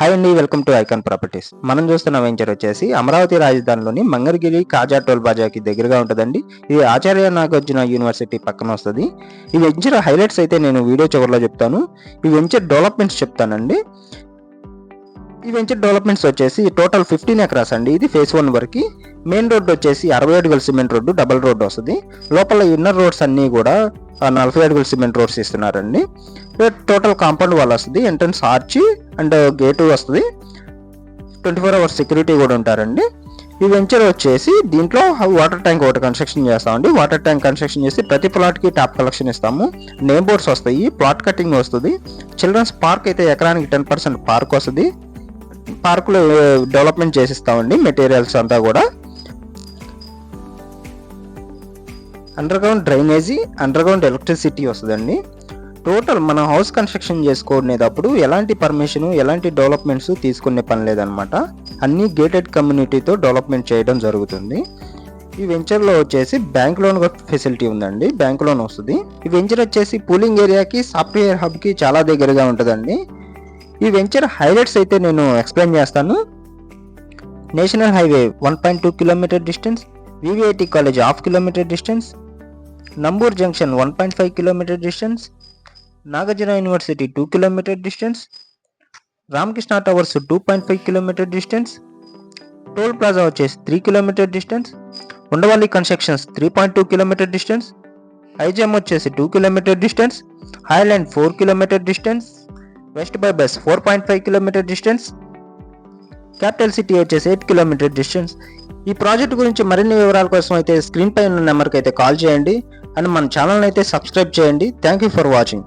Hi అండి welcome to icon properties మనం చూస్తున్న వెంచర్ వచ్చేసి అమరావతి రాజధానిలోని మంగళగిరి కాజా టోల్ బాజాకి దగ్గరగా ఉంటుందండి. ఇది ఆచార్య నాగార్జున యూనివర్సిటీ పక్కన వస్తుంది. ఈ వెంచర్ హైలైట్స్ అయితే నేను వీడియో చివరిలో చెప్తాను. ఈ వెంచర్ డెవలప్మెంట్స్ చెప్తానండి. ఈ వెంచర్ డెవలప్మెంట్స్ వచ్చేసి టోటల్ ఫిఫ్టీన్ ఎకరాస్ అండి. ఇది ఫేస్ వన్ వరకు. మెయిన్ రోడ్ వచ్చేసి అరవై అడుగుల సిమెంట్ రోడ్డు డబల్ రోడ్డు వస్తుంది. లోపల ఇన్నర్ రోడ్స్ అన్నీ కూడా నలభై అడుగుల సిమెంట్ రోడ్స్ ఇస్తున్నారండి టోటల్ కాంపౌండ్ వాల్ వస్తుంది ఎంట్రన్స్ ఆర్చి అండ్ గేటు వస్తుంది. ట్వంటీ ఫోర్ అవర్స్ సెక్యూరిటీ కూడా ఉంటారండి. ఈ వెంచర్ వచ్చేసి దీంట్లో వాటర్ ట్యాంక్ ఒకటి కన్స్ట్రక్షన్ చేస్తామండి. వాటర్ ట్యాంక్ కన్స్ట్రక్షన్ చేసి ప్రతి ప్లాట్కి ట్యాప్ కలెక్షన్ ఇస్తాము. నేమ్ బోర్డ్స్ వస్తాయి ప్లాట్ కటింగ్ వస్తుంది. చిల్డ్రన్స్ పార్క్ అయితే ఎకరానికి టెన్ పర్సెంట్ పార్క్ వస్తుంది. పార్కులో డెవలప్మెంట్ చేసిస్తామండి మెటీరియల్స్ అంతా కూడా. Under ground drainage under ground electricity వస్తుందండి. టోటల్ మనం హౌస్ కన్స్ట్రక్షన్ చేసుకునేటప్పుడు ఎలాంటి పర్మిషన్ ఎలాంటి డెవలప్మెంట్స్ తీసుకునే పని లేదనమాట అన్ని గేటెడ్ కమ్యూనిటీతో డెవలప్మెంట్ చేయడం జరుగుతుంది. ఈ వెంచర్లో వచ్చేసి బ్యాంక్ లోన్ ఫెసిలిటీ ఉందండి. బ్యాంక్ లోన్ వస్తుంది. ఈ వెంచర్ వచ్చేసి పూలింగ్ ఏరియాకి సాఫ్ట్వేర్ హబ్కి చాలా దగ్గరగా ఉంటుందండి. ఈ వెంచర్ హైలైట్స్ అయితే నేను ఎక్స్ప్లెయిన్ చేస్తాను. National highway one point two kilometer distance VVIT college half kilometer distance Nambur junction one point five kilometer distance Nagarjuna university two kilometer distance Ramakrishna towers two point five kilometer distance toll plaza వచ్చేసి three kilometer distance Undavalli constructions three point two kilometer distance ఐజమ్ వచ్చేసి two kilometer distance highland four kilometer distance west bypass four point five kilometer distance capital city వచ్చేసి eight kilometer distance ఈ project గురించి మరిన్ని వివరాల కోసం అయితే screen పై ఉన్న నెంబర్కి అయితే కాల్ చేయండి. అండ్ మన ఛానల్ అయితే సబ్స్క్రైబ్ చేయండి. Thank you for watching.